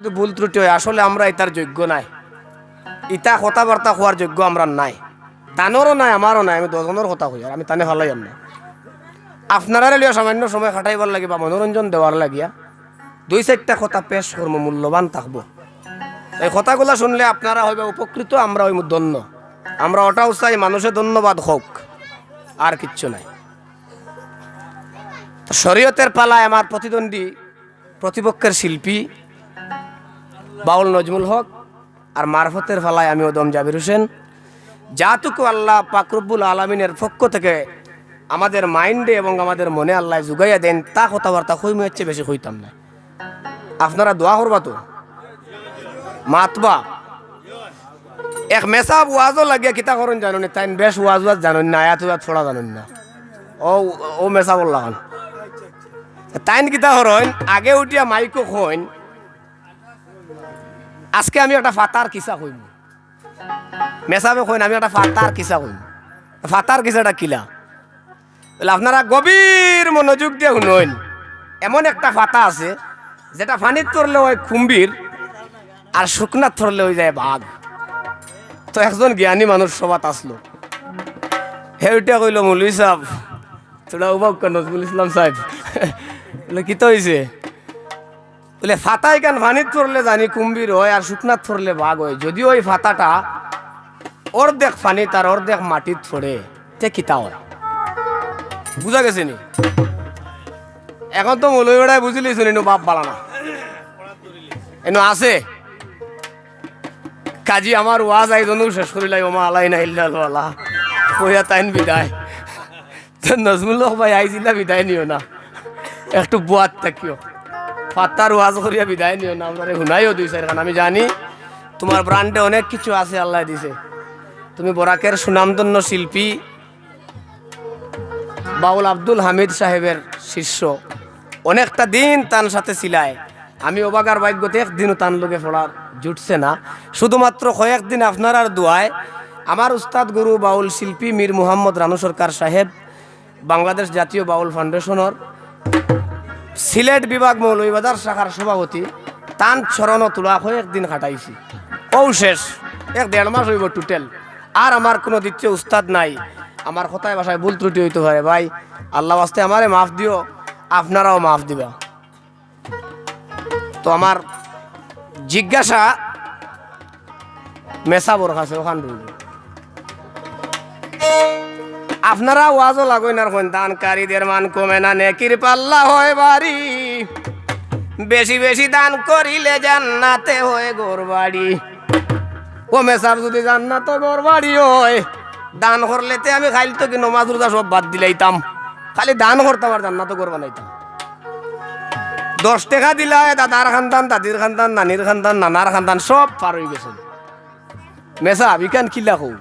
ভুল ত্রুটি হয়, আসলে আমরা এটার যোগ্য নাই। ইটা কথাবার্তা হওয়ার যোগ্য আমরা নাই। তানোরও নাই, আমারও নাই, আমি দশজনের কথা কই আমি তানে ভালাই না আপনারা লিয়া সামান্য সময় খাটাইবার লাগে বা মনোরঞ্জন দেওয়ার লাগিয়া দুই চারটা কথা পেশ করব মূল্যবান থাকব। এই কথাগুলা শুনলে আপনারা হইবে উপকৃত, আমরা হইব ধন্য। আমরা ওটাও চাই মানুষে ধন্যবাদ হোক, আর কিচ্ছু নাই। শরীয়তের পালায় আমার প্রতিদ্বন্দ্বী, প্রতিপক্ষের শিল্পী বাউল নজমুল হক আর মারফতের ফালায় আমি ওদম জাবির হোসেন। যাটুকু আল্লাহ পাকরব্বুল আলমিনের পক্ষ থেকে আমাদের মাইন্ডে এবং আমাদের মনে আল্লাহ জুগাইয়া দেন, তা কথাবার্তা কইমু হচ্ছে বেশি কইতাম না। আপনারা দোয়া করবা তো? মাতবা। এক মেসাব ওয়াজও লাগিয়া কিতা করুন জানুন তাই বেশ ওয়াজ ওয়াজ জানুন না, আয়াত ওয়াজ ছড়া জানুন না। ও ও মেসাবর লাগান তাইন কিতা হরইন, আগে উঠিয়া মাইকো খইন আজকে আমি একটা ফাতার কিসা কইব মেসাবে কইন, আমি একটা ফাতার কিসা কইব ফাতার কিসাটা কিলা? বলে, আপনারা গভীর মনোযোগ দিয়ে শুনইন এমন একটা ফাতা আছে, যেটা ফানিত ধরলে হয় কুম্ভীর আর শুকনাত ধরলে হয়ে যায় বাঘ। তো একজন জ্ঞানী মানুষ সবাত আসলো। হেউটা কইল মৌলভী সাহেব, তোরা উবাক নজরুল ইসলাম সাহেব? কি তো হয়েছে বলে ফাতাই কান? ফানিত থরলে জানি কুম্ভীর হয় আর শুকনাত থরলে বাঘ হয়। যদিও ওই ফাতাটা অর্ধেক ফানি তার অর্ধেক মাটিত থরে। তে কিতা হয়? বুঝা গেছে নি? এখন তো মৌলভীড়ায় বুঝলি শুনি বাপ বালানা এনো আছে? কাজী, আমার ওয়াজ আই আইজনও শেষ করিলাই ওমা আলাই না ইল্লাল্লাহ কইয়া তাইন বিদায়। তো নজমুল হক ভাই আইজিলা বিদায় নিও না। একটু বুয়াত থাকিও। ফাত্তার ওয়াজ করিয়া বিদায় নিও না, আমরা শুনাইও দুই চার খান। আমি জানি তোমার ব্রান্ডে অনেক কিছু আছে, আল্লাহ দিছে। তুমি বরাকের সুনামধন্য শিল্পী বাউল আব্দুল হামিদ সাহেবের শিষ্য। অনেকটা দিন তার সাথে ছিলায় আমি অবাগার ভাগ্যতে একদিনও তান লোকে পড়ার জুটছে না। শুধুমাত্র কয়েকদিন আপনার আর দোয়ায়। আমার উস্তাদ গুরু, বাউল শিল্পী মীর মুহাম্মদ রানু সরকার সাহেব, বাংলাদেশ জাতীয় বাউল ফাউন্ডেশনের সিলেট বিভাগ মৌলভীবাজার শাখার সভাপতি, তান চরণ তোলা হয়ে একদিন কাটাইছি ও শেষ, এক দেড় মাস হইব টোটাল আর আমার কোনো দ্বিতীয় উস্তাদ নাই। আমার কথায় ভাষায় ভুল ত্রুটি হইতে পারে। ভাই, আল্লাহ বাস্তে আমারে মাফ দিও, আপনারাও মাফ দিবা। তো আমার জিজ্ঞাসা মেসাবর কাছে, ওখান রইল। আপনারা ওয়াজও লাগইন আর কোন দানকারীদের মান কমে না, নেকির পাল্লা হয় বাড়ি। বেশি বেশি দান করিলে জান্নাতে হয় গোর বাড়ি। ও মেসাব যদি জান্নাত গোর বাড়ি হয়, দান করলেতে আমি খাইল তো কি নমাজ, রোজা সব বাদ দিলাইতাম। খালি দান করতাম আর জান্নাত গোর বানাইতাম। দশ টাকা দিলাই দাদার খানদান, দাদির খানদান, নানির খানদান, নানার খানদান, সব পার হয়ে গেছে। মেসাব ইকান কিলা কৌ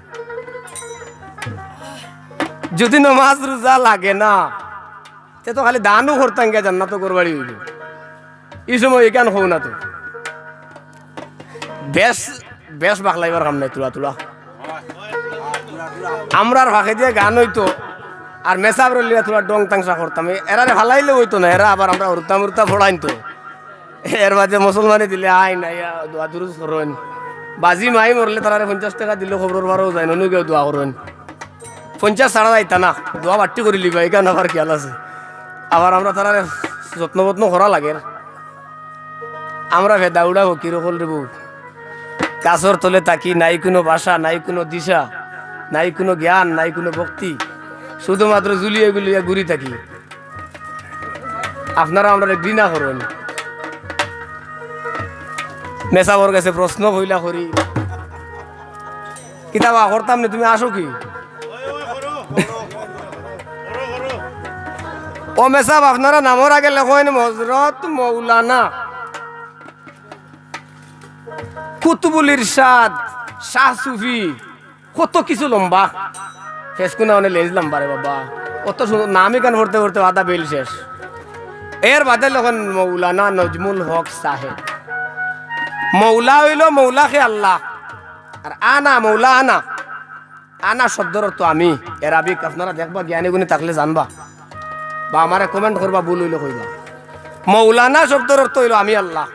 যদি নমাজ রোজা লাগে না, তে তো খালি দানও করতাম গে, জান্নাত করবাড়ি হইল এই সময় কেন হও না তো? বেশ বেশ বাকলাইবার কাম নাই, তুলা তুলা। আমরার ভাষে দিয়ে গান হইতো, আর মেসাব রলিয়া তোলা ডং তাংসা করতাম। এরারে ভালাইলে হইতো না, এরা আবার আমরা উরতা মুরতা ফোড়াইন তো। এর বাদে মুসলমানে দিলে আই নাই দোয়া দুরুজ করেন। বাজি মাই মরলে তারা পঞ্চাশ টাকা দিলে খবর বারও যায় ননু কেউ দোয়া করেন। পঞ্চাশ ছাড়া যাইতা না। দোয়া বাট্টি করে লিবা এখানে আবার খেয়াল আছে। আবার আমরা তারা যত্ন বত্ন করা লাগে। আমরা ভেদা উড়া হল রে বউ গাছর তলে তাকি নাই কোনো বাসা নাই কোনো দিশা, নাই কোনো জ্ঞান, নাই কোনো ভক্তি শুধুমাত্র জুলিয়ে গুলিয়ে ঘুরি থাকি। আপনারা আমরা ঘৃণা করেন। মেসাবর কাছে প্রশ্ন হইলা করি কিতাবা করতাম না তুমি আসো কি? ও মেসাব আপনারা নামর আগে লেখেন হজরত মৌলানা? কুতুবুল ইরশাদ শাহ সুফি কত কিছু লম্বা? শেষ কোনা অনেক লেজ লম্বা রে বাবা। কত সুন্দর নামই গান পড়তে পড়তে আদা বেল শেষ। এর বাদে লখন মৌলানা নজমুল হক সাহেব মৌলা হইল মৌলাকে আল্লাহ। আর আনা, মৌলা আনা। আনা শব্দর অর্থ আমি। এরাবিক আপনারা দেখবা, জ্ঞানী গুণী থাকলে জানবা। বা আমারে কমেন্ট করবা, ভুল হইলে কইবা। মৌলানা শব্দর অর্থ হইল আমি আল্লাহ।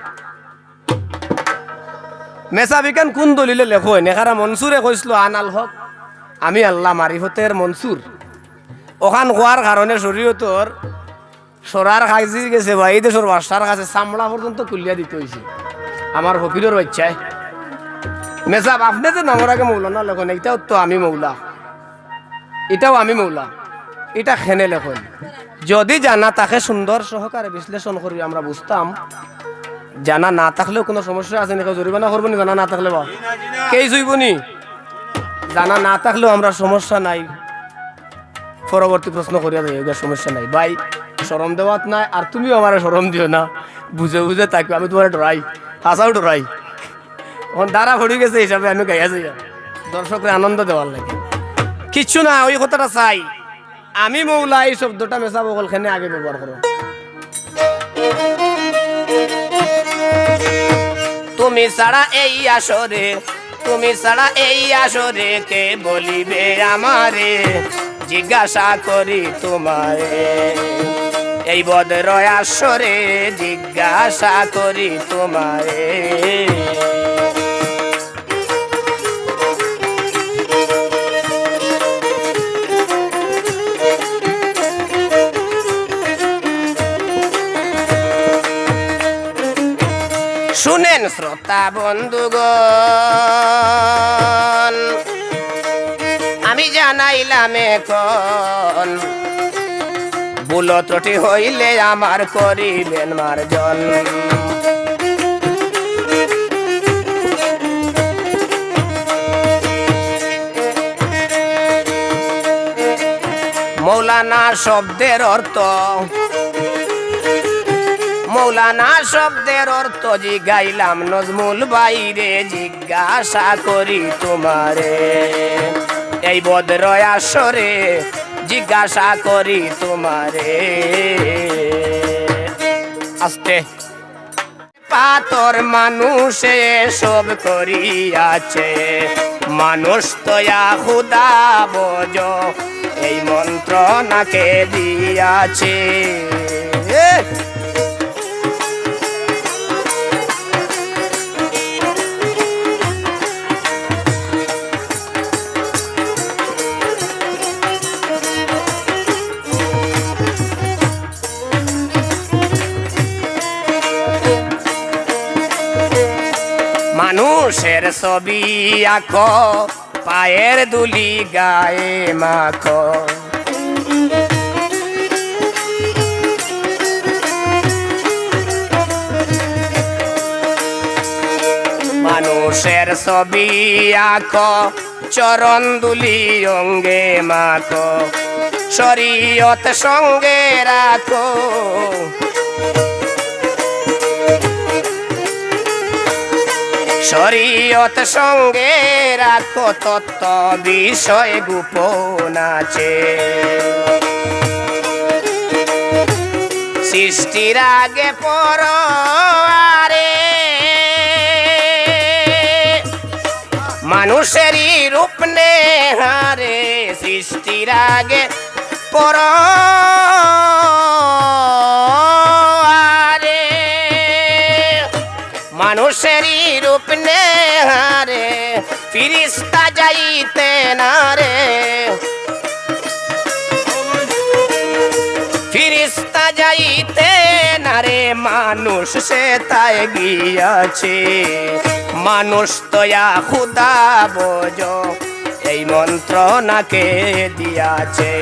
মেসা বিকান কোন দলিলে লেখো নেখারা মনসুরে কইছিল আনাল হক, আমি আল্লাহ মারিফতের মনসুর। ওখান হওয়ার কারণে শরীয়তর সরার খাইছি গেছে বা এই দেশের বাসার কাছে চামড়া পর্যন্ত কুলিয়া দিতে হয়েছে আমার ফকিরের বাচ্চায় মেসাব আপনি যে নামর আগে মৌলানা লেখন এটাও তো আমি মৌলা। এটাও আমি মৌলা। এটা খেনে লেখন যদি জানা তাকে সুন্দর সহকারে বিশ্লেষণ করি, আমরা বুঝতাম। জানা না থাকলেও কোনো সমস্যা আছে নাকি জরিমানা করব নি, জানা না থাকলে বা। কেই জুইব নি? জানা না থাকলেও আমরা সমস্যা নাই। পরবর্তী প্রশ্ন করিয়া দেয় এগুলো সমস্যা নাই। ভাই সরম দেওয়াত নাই, আর তুমিও আমার সরম দিও না। বুঝে বুঝে থাকবে আমি তোমার ডরাই, হাসাও ডরাই। এখন দ্বারা ভরি গেছে হিসাবে আমি গাইয়া যাই দর্শকরা আনন্দ দেওয়ার লাগে। কিচ্ছু না, ওই কথাটা চাই। আমি মৌলা, এই শব্দটা মেশা বগলখানে আগে ব্যবহার করো। তুমি ছাড়া এই আসরে, তুমি ছাড়া এই আসরে কে বলিবে আমারে? জিজ্ঞাসা করি তোমারে। এই বদর আসরে জিজ্ঞাসা করি তোমারে। শুনেন শ্রোতা বন্ধুগণ, আমি জানাইলাম এখন ভুল ত্রুটি হইলে আমার করিবেন মার্জন। মৌলানা শব্দের অর্থ মৌলানা শব্দের অর্থ জিগাইলাম নজমুল বাইরে, জিজ্ঞাসা করি তোমারে। এই বদ্রয় আসরে জিজ্ঞাসা করি তোমারে। আস্তে। পাতর মানুষে সব করিয়াছে, মানুষ তয়া হুদা বজ, এই মন্ত্র নাকে দিয়াছে ছবি আঁকো, পায়ের দুলি গায়ে মাখ। মানুষের ছবি আঁকো, চরণ দুলি অঙ্গে মাখো। শরীয়ত সঙ্গে রাখো। শরীয়ত সঙ্গে রাখো তত্ত্ব, বিষয় গোপন আছে। সৃষ্টির আগে পর আরে মানুষেরই রূপ নে হারে সৃষ্টির আগে পর মানুষেরই রূপ নে হারে ফিরিস্তা যাইতে না রে ফিরিস্তা যাইতে না রে মানুষ সে তাই গিয়াছে। মানুষ তয়া খুদা, বোঝ, এই মন্ত্র নাকে দিয়াছে।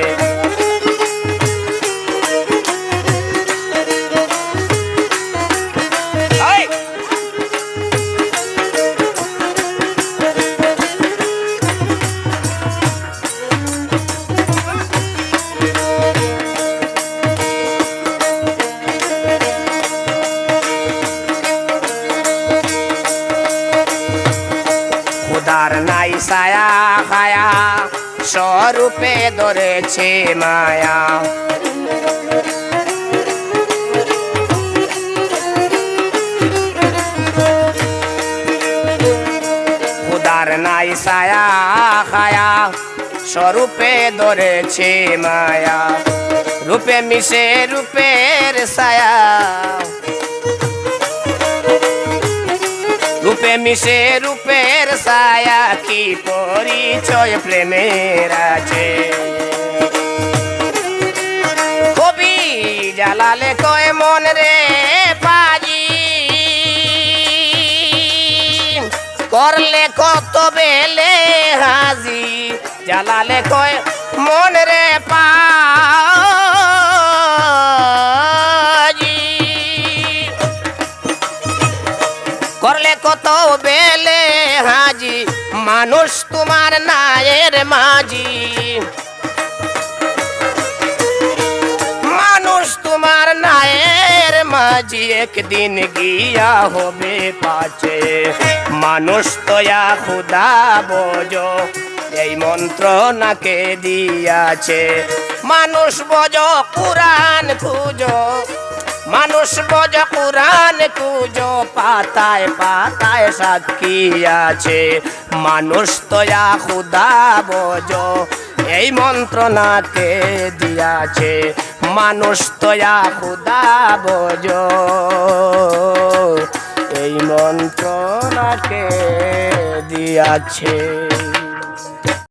ছায়া স্বরূপে ধরেছে মায়া। খুদার নাই ছায়া, খায়া, স্বরূপে ধরেছে মায়া। রূপে মিশে রূপের ছায়া। মিশে, রূপের ছায়া কি পরিচয় প্রেমের আছে? কবি জালালে কয়, মন রে পাজি, করলে কত বেলে হাজি। জালালে কয়, মন রে পাজি। করলে কত বেলে হাজি? মানুষ তোমার নায়ের মাঝি। মানুষ তোমার নায়ের মাঝি, একদিন গিয়া হবে পাছে। মানুষ তয়া খুদা বোঝ, এই মন্ত্র নাকে দিয়াছে। মানুষ বজ কুরান খুঁজো মানুষ বজ কুরান কুজো, পাতায় পাতায় সাক্ষী আছে। মানুষ তয়া খুদা বজ এই মন্ত্রণাকে দিয়াছে। মানুষ তয়া খুদা বজ এই মন্ত্রণাকে দিয়াছে।